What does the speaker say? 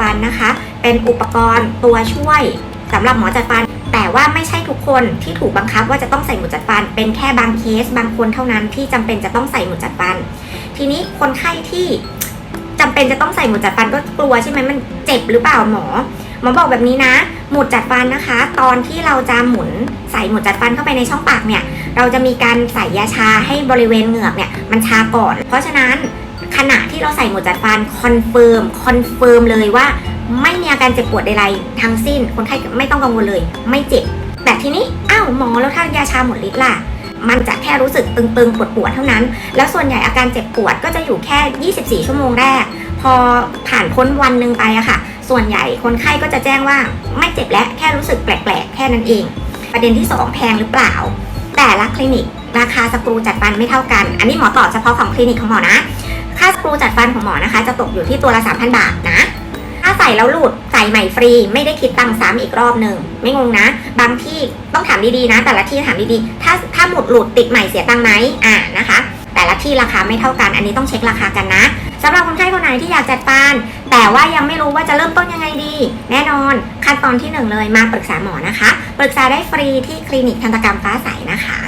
ฟันนะคะ เป็นอุปกรณ์ตัวช่วยสำหรับหมอจัดฟัน แต่ว่าไม่ใช่ทุกคนที่ถูกบังคับว่าจะต้องใส่หมุดจัดฟัน เป็นแค่บางเคสบางคนเท่านั้นที่จำเป็นจะต้องใส่หมุดจัดฟัน ทีนี้คนไข้ที่จำเป็นจะต้องใส่หมุดจัดฟันก็กลัวใช่ไหมมันเจ็บหรือเปล่าหมอหมอบอกแบบนี้นะ หมุดจัดฟันนะคะ ตอนที่เราจะหมุนใส่หมุดจัดฟันเข้าไปในช่องปากเนี่ย เราจะมีการใส่ยาชาให้บริเวณเหงือกเนี่ยมันชาก่อน เพราะฉะนั้น ขณะที่เราใส่หมุดจัดฟันคอนเฟิร์มคอนเฟิร์มเลยว่า ไม่มีอาการเจ็บปวดใดๆทั้งสิ้นคนไข้ไม่ต้องกังวลเลย ไม่เจ็บ แต่ทีนี้อ้าวหมอแล้วถ้ายาชาหมดฤทธิ์ล่ะมันจะแค่รู้สึกตึงๆ ปวดๆ เท่านั้น แล้วส่วนใหญ่อาการเจ็บปวดก็จะอยู่แค่ 24 ชั่วโมงแรก พอผ่านพ้นวันหนึ่งไปอะค่ะ ส่วนใหญ่คนไข้ก็จะแจ้งว่าไม่เจ็บแล้วแค่รู้สึกแปลกๆ แค่นั้นเอง ประเด็นที่ 2 แพงหรือเปล่า แต่ละคลินิก ราคาสกรูจัดฟันไม่เท่ากัน อันนี้หมอตอบเฉพาะของคลินิกของหมอนะ ค่าสกรูจัดฟันของหมอนะคะ จะตกอยู่ที่ตัวละ 3,000 บาทนะ ถ้าใส่แล้วหลุดใส่ใหม่ฟรี ไม่ได้คิดตังค์ซ้ำอีกรอบหนึ่งไม่งงนะ บางที่ต้องถามดีๆนะ แต่ละที่ถามดีๆ ถ้าถ้าหมุดหลุดติดใหม่เสียตังค์ไหมอ่านะคะ แต่ละที่ราคาไม่เท่ากัน อันนี้ต้องเช็คราคากันนะสำหรับคนไข้คนไหนที่อยากจัดฟันแต่ว่ายังไม่รู้ว่าจะเริ่มต้นยังไงดี แน่นอนขั้นตอนที่หนึ่งเลยมาปรึกษาหมอนะคะ ปรึกษาได้ฟรีที่คลินิกทันตกรรมฟ้าใสนะคะ